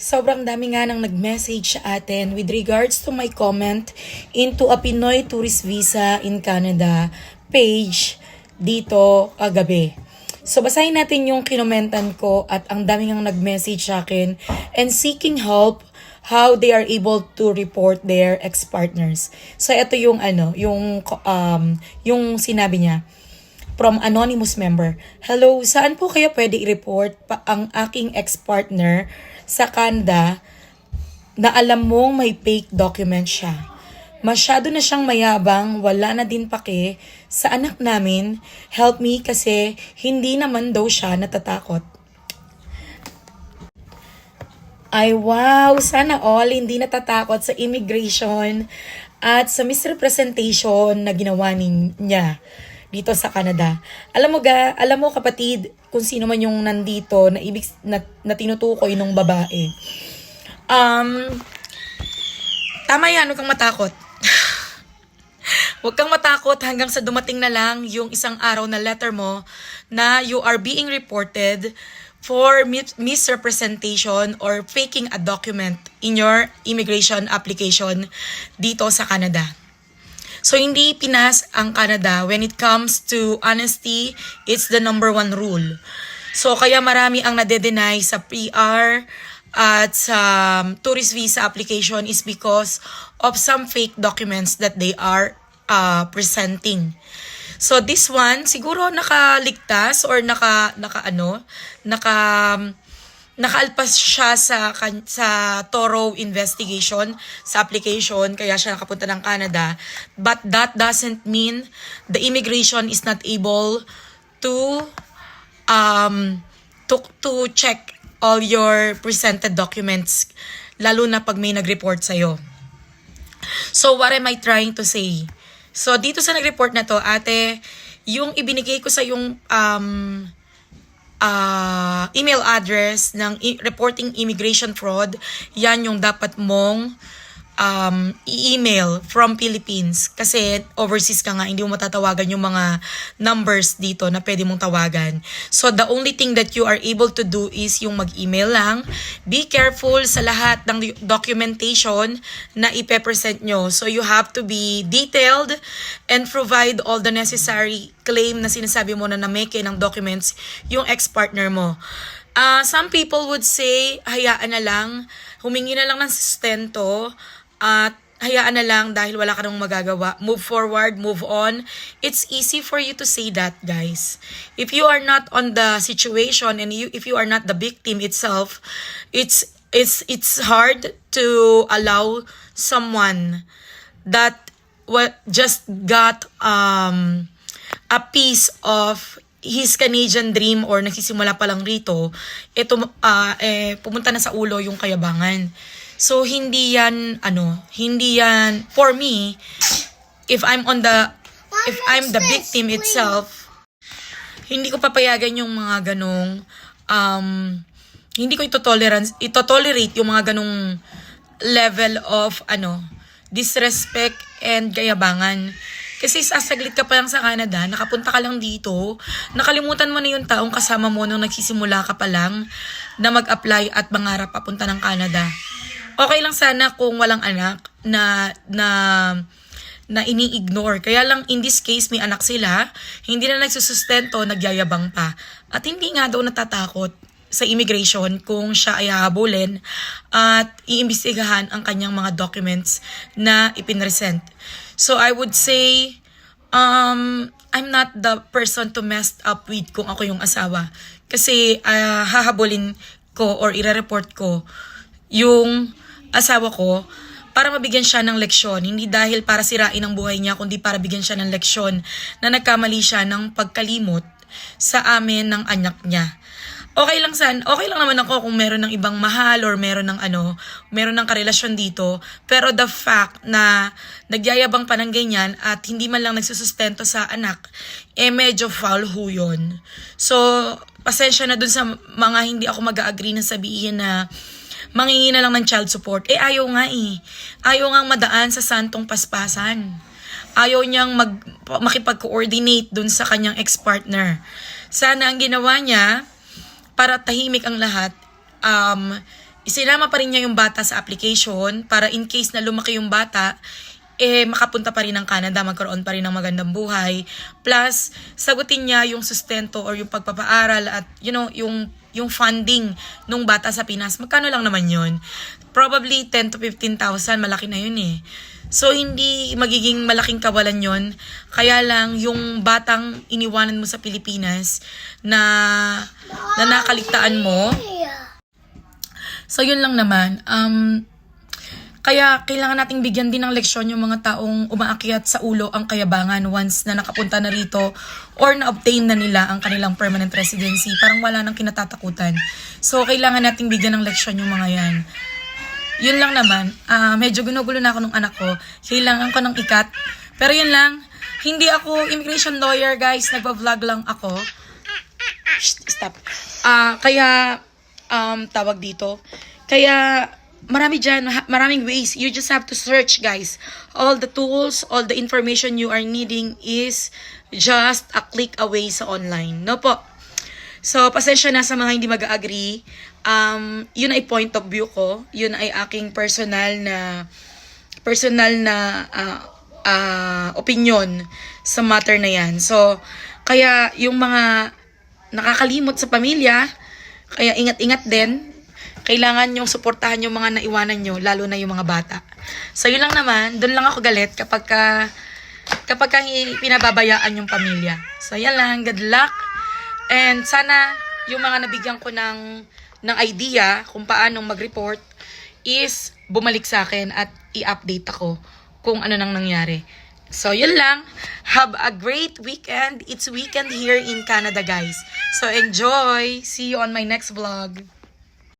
Sobrang dami nga nang nag-message sa atin with regards to my comment into a Pinoy tourist visa in Canada page dito kagabi. So basahin natin yung kinomentan ko at ang dami nga nag-message sa akin and seeking help how they are able to report their ex-partners. So ito yung ano, yung um yung sinabi niya from anonymous member. Hello, saan po kaya pwede i-report pa ang aking ex-partner sa Canada na alam mong may fake document siya? Masyado na siyang mayabang, wala na din pake sa anak namin. Help me kasi hindi naman daw siya natatakot. Ay wow, sana all hindi natatakot sa immigration at sa misrepresentation na ginawa niya dito sa Canada. Alam mo ga, alam mo kapatid, kung sino man yung nandito na ibig na, na tinutukoy ng babae. Um, tama yan, huwag kang matakot. Huwag kang matakot hanggang sa dumating na lang yung isang araw na letter mo na you are being reported for mis- misrepresentation or faking a document in your immigration application dito sa Canada. So, hindi Pinas ang Canada. When it comes to honesty, it's the number one rule. So, kaya marami ang nade-deny sa PR at sa um, tourist visa application is because of some fake documents that they are uh, presenting. So this one siguro nakaligtas or naka naka ano, naka nakaalpas siya sa sa thorough investigation sa application kaya siya nakapunta ng Canada but that doesn't mean the immigration is not able to um to to check all your presented documents lalo na pag may nag-report sa'yo. So what am I trying to say? So dito sa nag-report na to, ate, yung ibinigay ko sa yung um, ah, email address ng reporting immigration fraud, yan yung dapat mong um, i-email from Philippines. Kasi overseas ka nga, hindi mo matatawagan yung mga numbers dito na pwede mong tawagan. So, the only thing that you are able to do is yung mag-email lang. Be careful sa lahat ng documentation na ipe-present nyo. So, you have to be detailed and provide all the necessary claim na sinasabi mo na nameke ng documents yung ex-partner mo. Ah, some people would say, hayaan na lang, humingi na lang ng sustento, at hayaan na lang dahil wala ka nang magagawa. Move forward, move on. It's easy for you to say that, guys. If you are not on the situation and you if you are not the victim itself, it's it's it's hard to allow someone that what just got um a piece of his Canadian dream or nagsisimula pa lang rito, ito ah, eh, pumunta na sa ulo yung kayabangan. So, hindi yan, ano, hindi yan, for me, if I'm on the, if I'm the victim itself, hindi ko papayagan yung mga ganong, um, hindi ko ito-tolerance, ito-tolerate yung mga ganong level of, ano, disrespect and kayabangan. Kasi sasaglit ka pa lang sa Canada, nakapunta ka lang dito, nakalimutan mo na yung taong kasama mo nung nagsisimula ka pa lang na mag-apply at mangarap papunta ng Canada. Okay lang sana kung walang anak na na na ini-ignore. Kaya lang in this case may anak sila, hindi na nagsusustento, nagyayabang pa. At hindi nga daw natatakot sa immigration kung siya ay hahabulin at iimbestigahan ang kanyang mga documents na ipinresent. So I would say um I'm not the person to mess up with kung ako yung asawa. Kasi ah, hahabulin ko or ire-report ko yung asawa ko para mabigyan siya ng leksyon. Hindi dahil para sirain ang buhay niya, kundi para bigyan siya ng leksyon na nagkamali siya ng pagkalimot sa amin ng anak niya. Okay lang san, okay lang naman ako kung meron ng ibang mahal or meron ng ano, meron ng karelasyon dito. Pero the fact na nagyayabang pa ng ganyan at hindi man lang nagsusustento sa anak, eh medyo foul ho yun. So, pasensya na dun sa mga hindi ako mag-agree na sabihin na mangingi na lang ng child support. Eh ayaw nga eh. Ayaw nga madaan sa santong paspasan. Ayaw niyang mag, makipag-coordinate dun sa kanyang ex-partner. Sana ang ginawa niya, para tahimik ang lahat, um, isinama pa rin niya yung bata sa application para in case na lumaki yung bata, eh makapunta pa rin ng Canada, magkaroon pa rin ng magandang buhay. Plus, sagutin niya yung sustento or yung pagpapaaral at you know, yung yung funding nung bata sa Pinas. Magkano lang naman yun? Probably 10 to 15,000, malaki na yun eh. So, hindi magiging malaking kawalan yon Kaya lang, yung batang iniwanan mo sa Pilipinas na, na nakaligtaan mo, So, yun lang naman. Um, kaya kailangan nating bigyan din ng leksyon yung mga taong umaakyat sa ulo ang kayabangan once na nakapunta na rito or na-obtain na nila ang kanilang permanent residency. Parang wala nang kinatatakutan. So, kailangan nating bigyan ng leksyon yung mga yan. Yun lang naman. Ah, medyo ginugulo na ako ng anak ko. Kailangan ko ng ikat. Pero yun lang. Hindi ako immigration lawyer, guys. Nagpa-vlog lang ako. Shh, stop. Ah, kaya um tawag dito. Kaya marami diyan, maraming ways. You just have to search, guys. All the tools, all the information you are needing is just a click away sa online. No po. So, pasensya na sa mga hindi mag-agree. Um, yun ay point of view ko. Yun ay aking personal na personal na ah, ah, opinion sa matter na yan. So, kaya yung mga nakakalimot sa pamilya, kaya ingat-ingat din. Kailangan yung suportahan yung mga naiwanan nyo, lalo na yung mga bata. So, yun lang naman. Doon lang ako galit kapag ka, kapag ka pinababayaan yung pamilya. So, yan lang. Good luck. And sana yung mga nabigyan ko ng, ng idea kung paano mag-report is bumalik sa akin at i-update ako kung ano nang nangyari. So, yun lang. Have a great weekend. It's weekend here in Canada, guys. So, enjoy. See you on my next vlog.